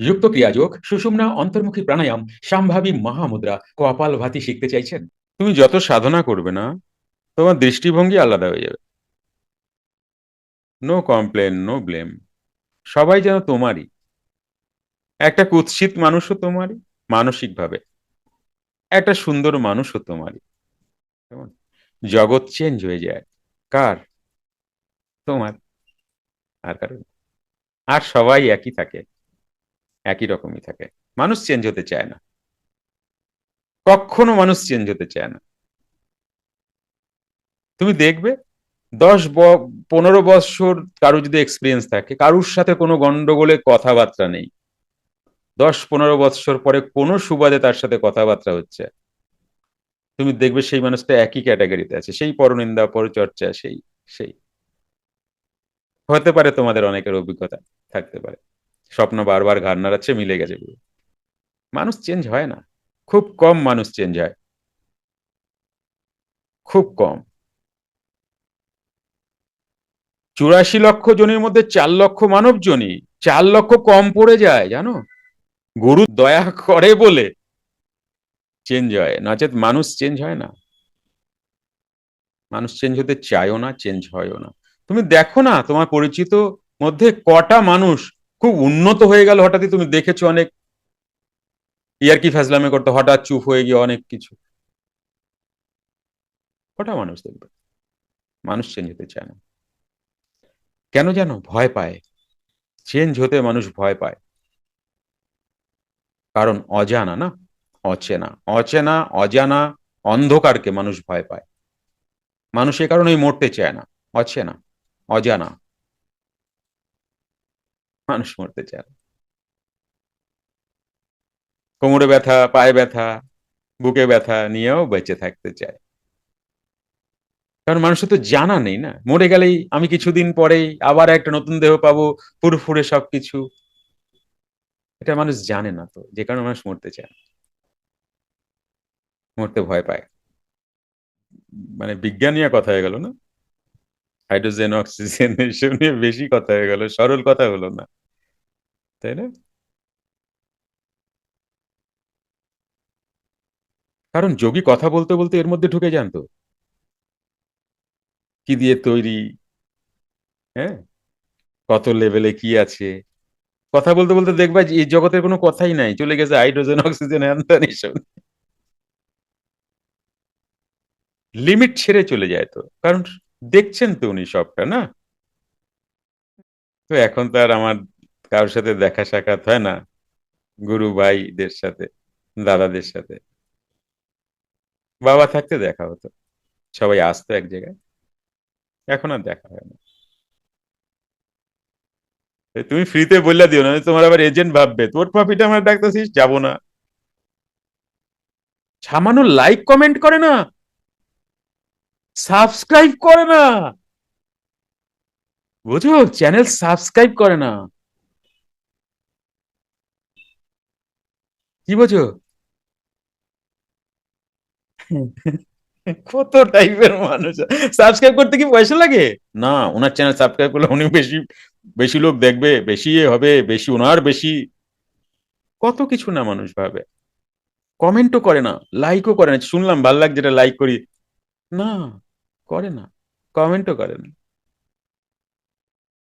যুক্ত ক্রিয়াযোগ, সুষুম্না, অন্তর্মুখী প্রাণায়াম, সাম্ভাবী মহামুদ্রা, কপাল ভাতি শিখতে চাইছেন। তুমি যত সাধনা করবে না, তোমার দৃষ্টিভঙ্গি আলাদা হয়ে যাবে। নো কমপ্লেন নো ব্লেম সবাই যেন তোমারই। একটা কুৎসিত মানুষও তোমারই, মানসিকভাবে। একটা সুন্দর মানুষও তোমারই। কেমন? জগৎ চেঞ্জ হয়ে যায়। কার? তোমার। আর কারণ আর সবাই একই থাকে। একই রকমই থাকে। মানুষ চেঞ্জ হতে চায় না। কখনো মানুষ চেঞ্জ হতে চায় না। তুমি দেখবে, দশ পনেরো বছর কারও যদি এক্সপিরিয়েন্স থাকে, কারুর সাথে কোনো গন্ডগোলে কথাবার্তা নেই। দশ, পনেরো বছর পরে কোনো সুবাদে তার সাথে কথাবার্তা হচ্ছে। তুমি দেখবে সেই মানুষটা একই ক্যাটাগরিতে আছে। সেই পরনিন্দা, পরচর্চা, সেই সেই। হতে পারে তোমাদের অনেকের অভিজ্ঞতা থাকতে পারে। স্বপ্ন বারবার ঘাড় নাড়াচ্ছে, মিলে গেছে পুরো। মানুষ চেঞ্জ হয় না। খুব কম মানুষ চেঞ্জ হয়। খুব কম। চুরাশি লক্ষ জনের মধ্যে চার লক্ষ মানব জনই চার লক্ষ কম পড়ে যায়, জানো? গুরু দয়া করে বলে চেঞ্জ হয়। নচেত মানুষ চেঞ্জ হয় না। মানুষ চেঞ্জ হতে চায়ও না চেঞ্জ হয়ও না। তুমি দেখো না, তোমার পরিচিত মধ্যে কটা মানুষ খুব উন্নত হয়ে গেল হঠাৎই, তুমি দেখেছ অনেক ইয়ার কি ফাজলামে করতে, হঠাৎ চুপ হয়ে গিয়ে অনেক কিছু। কটা মানুষ দেখবে? মানুষ চেঞ্জ হতে চায় না। কেন জানো? ভয় পায়। চেঞ্জ হতে মানুষ ভয় পায়। কারণ অজানা না, অচেনা। অচেনা, অজানা, অন্ধকারকে মানুষ ভয় পায়। মানুষ এ কারণেই মরতে চায় না। অচেনা, অজানা। মানুষ মরতে চায়। কোমরে ব্যথা, পায়ে ব্যথা, বুকে ব্যথা নিয়েও বেঁচে থাকতে চায়। কারণ মানুষের তো জানা নেই না। মরে গেলেই আমি কিছুদিন পরেই আবার একটা নতুন দেহ পাবো, ফুরফুরে সবকিছু। এটা মানুষ জানে না তো, যে কারণে মানুষ মরতে চায় মরতে ভয় পায়। মানে বিজ্ঞান নিয়ে কথা হয়ে গেল না? হাইড্রোজেন, অক্সিজেন, এসব নিয়ে বেশি কথা হয়ে গেল। সরল কথা হলো না। তাই না কারণ যোগী কথা বলতে বলতে এর মধ্যে ঢুকে যান তো। কি দিয়ে তৈরি? হ্যাঁ? কত লেভেলে কি আছে? কথা বলতে বলতে দেখবা যে এই জগতের কোনো কথাই নাই। চলে গেছে হাইড্রোজেন অক্সিজেন লিমিট ছেড়ে চলে যায় তো। কারণ দেখছেন তো উনি সবটা, না? তো এখন তো আর আমার কারোর সাথে দেখা সাক্ষাৎ হয় না? গুরু ভাইদের সাথে, দাদাদের সাথে। বাবা থাকতে দেখা হতো। সবাই আসতো এক জায়গায়। এখন আর দেখা হয় না। তুমি ফ্রিতে বললে দিও না তোমার আবার এজেন্ট ভাববে। তোর প্রফিট আমার ডাকতেছিস, যাব না। সামান্য লাইক কমেন্ট করে না। সাবস্ক্রাইব করে না। বুঝো চ্যানেল সাবস্ক্রাইব করে না। কি বোঝো কত টাইপের মানুষ। সাবস্ক্রাইব করতে কি পয়সা লাগে? না ওনার চ্যানেল সাবস্ক্রাইব করলে উনি বেশি বেশি লোক দেখবে বেশি এ হবে বেশি ওনার বেশি। কত কিছু না মানুষ ভাবে। কমেন্টও করে না লাইকও করে না। শুনলাম ভালো লাগছে যেটা লাইক করি। না করে না কমেন্টও করে না।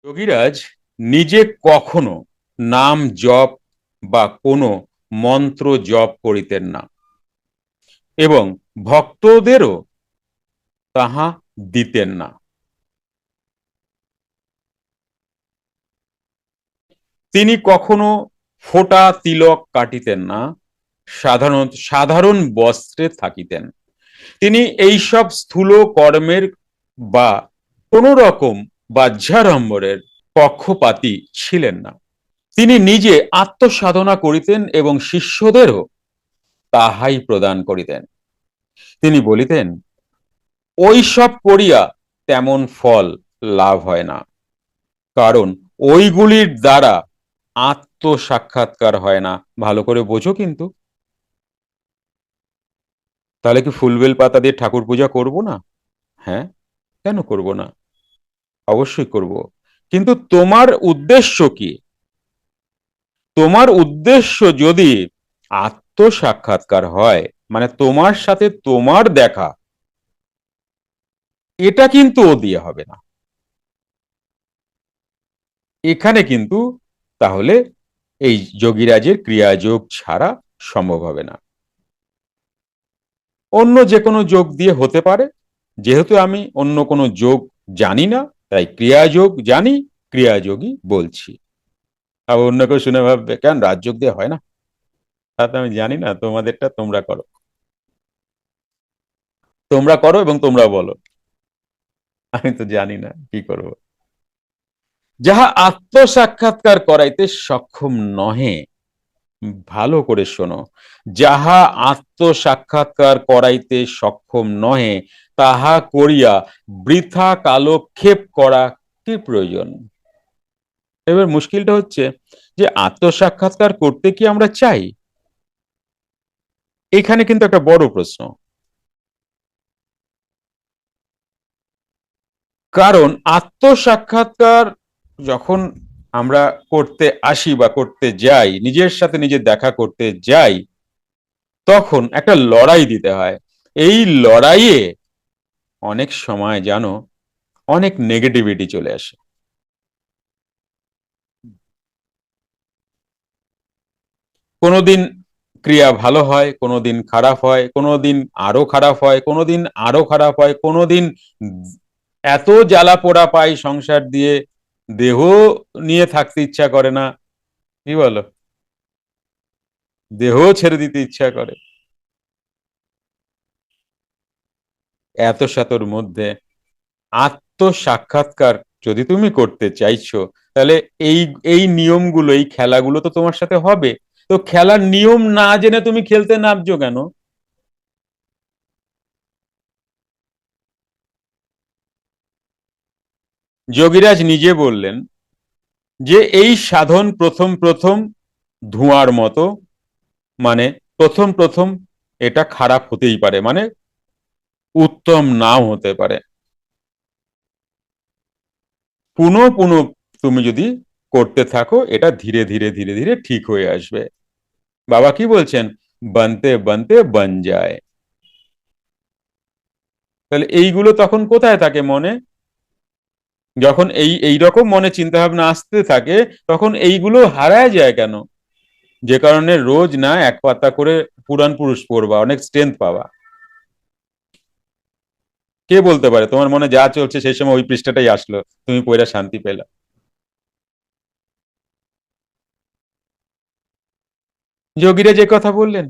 যোগীরাজ নিজে কখনো নাম জপ বা কোনো মন্ত্র জপ করিতেন না। এবং ভক্তদেরও তাহা দিতেন না। তিনি কখনো ফোঁটা তিলক কাটিতেন না, সাধারণ সাধারণ বস্ত্রে থাকিতেন। তিনি এইসব স্থূল কর্মের বা কোন রকম বাহ্যাড়ম্বরের পক্ষপাতী ছিলেন না। তিনি নিজে আত্মসাধনা করিতেন এবং শিষ্যদেরও তাহাই প্রদান করিতেন। তিনি বলিতেন ওই সব করিয়া তেমন ফল লাভ হয় না, কারণ ওইগুলির দ্বারা আত্মসাক্ষাৎকার হয় না। ভালো করে বোঝো কিন্তু। তাহলে কি ফুলবেল পাতা দিয়ে ঠাকুর পূজা করব না? হ্যাঁ কেন করব না? অবশ্যই করব। কিন্তু তোমার উদ্দেশ্য কি? তোমার উদ্দেশ্য যদি আত্মসাক্ষাৎকার হয় মানে তোমার সাথে তোমার দেখা, এটা কিন্তু ও দিয়ে হবে না। এখানে কিন্তু তাহলে এই যোগীরাজের ক্রিয়াযোগ ছাড়া সম্ভব হবে না। অন্য যে কোনো যোগ দিয়ে হতে পারে, যেহেতু আমি অন্য কোনো যোগ জানি না, তাই ক্রিয়াযোগ জানি, ক্রিয়াযোগই বলছি। আবার অন্য কেউ শুনে ভাববে, কেন রাজযোগ দিয়ে হয় না? তা তো আমি জানি না, তোমাদেরটা তোমরা করো। তোমরা করো এবং তোমরা বলো। আমি তো জানি না কি করব। যাহা আত্মসাক্ষাৎকার করাইতে সক্ষম নহে, ভালো করে শোনো। যাহা আত্মসাক্ষাৎকার করাইতে সক্ষম নহে, তাহা করিয়া বৃথা কালক্ষেপ করা কি প্রয়োজন? এবার মুশকিলটা হচ্ছে যে আত্মসাক্ষাৎকার করতে কি আমরা চাই? এখানে কিন্তু একটা বড় প্রশ্ন। কারণ আত্মসাক্ষাৎকার যখন আমরা করতে আসি বা করতে যাই, নিজের সাথে নিজে দেখা করতে যাই, তখন একটা লড়াই দিতে হয়। এই লড়াইয়ে অনেক সময় জানো, অনেক নেগেটিভিটি চলে আসে। কোনোদিন ক্রিয়া ভালো হয়, কোনোদিন খারাপ হয়, কোনোদিন আরও খারাপ হয়, কোনোদিন আরও খারাপ হয়, কোনোদিন এত জ্বালা পোড়া পাই সংসার দিয়ে, দেহ নিয়ে থাকতে ইচ্ছা করে না। কি বলো? দেহ ছেড়ে দিতে ইচ্ছা করে। এত শতর মধ্যে আত্মসাক্ষাৎকার যদি তুমি করতে চাইছো, তাহলে এই এই নিয়মগুলো, এই খেলাগুলো তো তোমার সাথে হবে। তো খেলার নিয়ম না জেনে তুমি খেলতে নামছো কেন? যোগীরাজ নিজে বললেন যে এই সাধন প্রথম প্রথম ধোঁয়ার মতো মানে প্রথম প্রথম এটা খারাপ হতেই পারে মানে উত্তম নাও হতে পারে। পুনঃ পুনঃ তুমি যদি করতে থাকো, এটা ধীরে ধীরে ধীরে ধীরে ঠিক হয়ে আসবে। বাবা কি বলছেন? বানতে বানতে বন যায়। তাহলে এইগুলো তখন কোথায় থাকে মনে? যখন এই এই রকম মনে চিন্তা ভাবনা আসতে থাকে, তখন এইগুলো হারায় যায় কেন? যে কারণে রোজ না এক পাতা করে পুরাণ পুরুষ পড়বা, অনেক স্ট্রেংথ পাবা। কে বলতে পারে? তোমার মনে যা চলছে, সেই সময় ওই পৃষ্ঠাটাই আসলো, তুমি পয়রা শান্তি পেলা। যোগীরা যে কথা বললেন,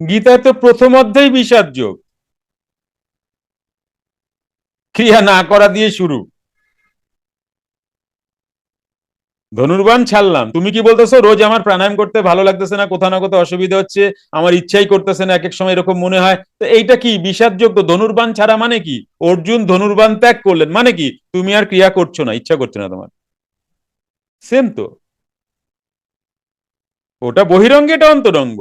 গীতায় তো প্রথম অধ্যায় বিষাদ যোগ। ক্রিয়া না করা দিয়ে শুরু। ধনুর্বান ছাড়লাম। তুমি কি বলতেছো, রোজ আমার প্রাণায়াম করতে ভালো লাগতেছে না, কোথাও না কোথাও অসুবিধা হচ্ছে, আমার ইচ্ছাই করতেছে না এক এক সময় এরকম মনে হয় তো এইটা কি বিষাদযোগ্য ধনুর্বান ছাড়া মানে কি? অর্জুন ধনুর্বান ত্যাগ করলেন মানে কি? তুমি আর ক্রিয়া করছ না, ইচ্ছা করছ না তোমার। সেম তো। ওটা বহিরঙ্গ এটা অন্তরঙ্গ।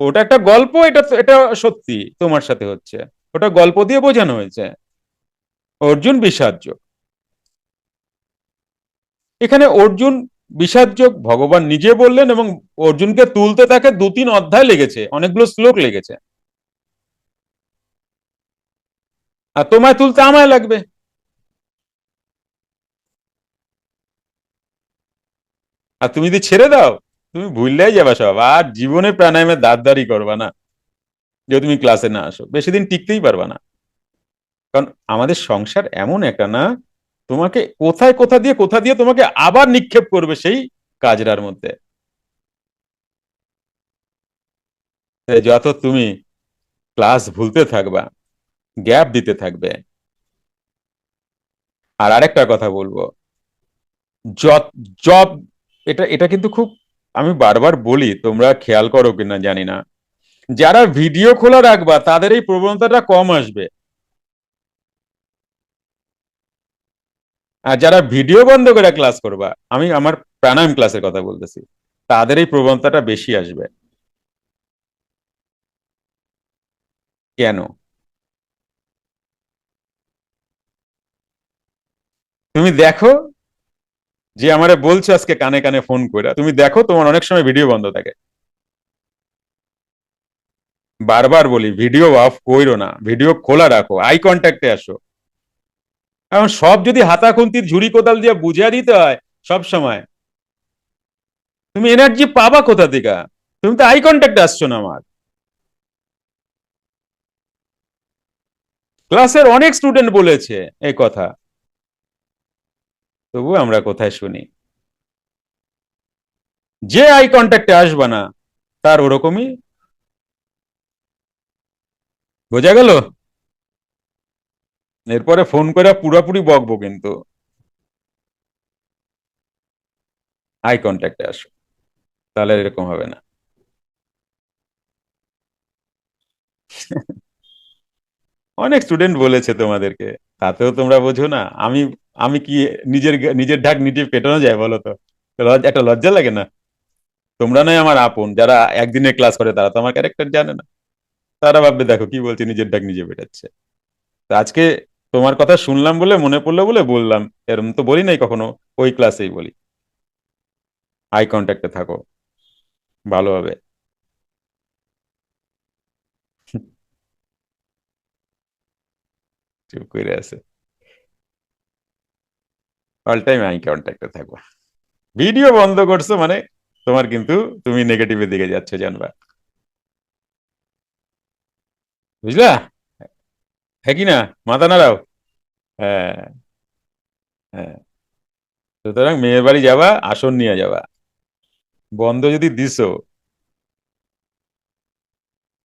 ওটা একটা গল্প, এটা এটা সত্যি তোমার সাথে হচ্ছে। ওটা গল্প দিয়ে বোঝানো হয়েছে। অর্জুন বিষাদযোগ এখানে অর্জুন বিষাদযোগ ভগবান নিজে বললেন এবং অর্জুনকে তুলতে তাকে দু তিন অধ্যায় লেগেছে, অনেকগুলো শ্লোক লেগেছে। আর তোমায় তুলতে আমায় লাগবে। আর তুমি যদি ছেড়ে দাও তুমি ভুললেই যাবা সব, আর জীবনে প্রাণায়ামের দাঁতদারি করবা না। যদি তুমি ক্লাসে না আসো, বেশি দিন টিকতেই পারবা না। কারণ আমাদের সংসার এমন একটা না, তোমাকে কোথায় কোথা দিয়ে কোথা দিয়ে তোমাকে আবার নিক্ষেপ করবে সেই কাজরার মধ্যে। যত তুমি ক্লাস ভুলতে থাকবা গ্যাপ দিতে থাকবে। আর আরেকটা কথা বলব জব এটা এটা কিন্তু খুব আমি বারবার বলি, তোমরা খেয়াল করো কিনা জানি না। যারা ভিডিও খোলা রাখবা, তাদের এই প্রবণতাটা কম আসবে। আর যারা ভিডিও বন্ধ করে ক্লাস করবা, আমি আমার প্রাণায়াম ক্লাসের কথা বলতেছি, তাদের এই প্রবণতাটা বেশি আসবে। কেন? তুমি দেখো যে আমারে বলছো আজকে কানে কানে ফোন করে তুমি দেখো তোমার অনেক সময় ভিডিও বন্ধ থাকে। বারবার বলি, ভিডিও অফ কইরো না, ভিডিও খোলা রাখো আই কন্ট্যাক্টে আসো। এখন সব যদি হাতা খুন্তির ঝুড়ি কোদাল দিয়ে বুঝিয়ে দিতে হয়, সব সময়। তুমি এনার্জি পাবা কোথা থেকে? তুমি তো আই কন্ট্যাক্টে আসছো না আমার। ক্লাসের অনেক স্টুডেন্ট বলেছে এই কথা। তবু আমরা কোথায় শুনি? যে আই কন্ট্যাক্টে আসবে না, তার ওরকমই। বোঝা গেল? এরপরে ফোন করে পুরোপুরি বকবো কিন্তু। আই কন্ট্যাক্টে আসো, তাহলে এরকম হবে না। অনেক স্টুডেন্ট বলেছে তোমাদেরকে, তাতেও তোমরা বোঝো না। আমি আমি কি নিজের নিজের ঢাক নিজে পেটানো যায় বলো তো? একটা লজ্জা লাগে না? তোমরা নয় আমার আপন, যারা একদিনে ক্লাস করে তারা তো আমার ক্যারেক্টার জানে না। তারা ভাববে, দেখো, কি বলছে, নিজের ডাক নিজে পেটাচ্ছে। আজকে তোমার কথা শুনলাম বলে, মনে পড়ল বলে বললাম, এরম তো বলি নাই কখনো, ওই ক্লাসেই বলি। আই কন্ট্যাক্টে থাকো। ভালো চুপ করে আছে অল টাইম আই কন্ট্যাক্টে থাকব। ভিডিও বন্ধ করছ মানে? তোমার কিন্তু তুমি নেগেটিভের দিকে যাচ্ছ, জানবা। বুঝলা? হ্যাঁ কি না? মাথা নাড়াও। হ্যাঁ। হ্যাঁ। সুতরাং মেয়ের বাড়ি যাবা, আসন নিয়ে যাবা। বন্ধ যদি দিছো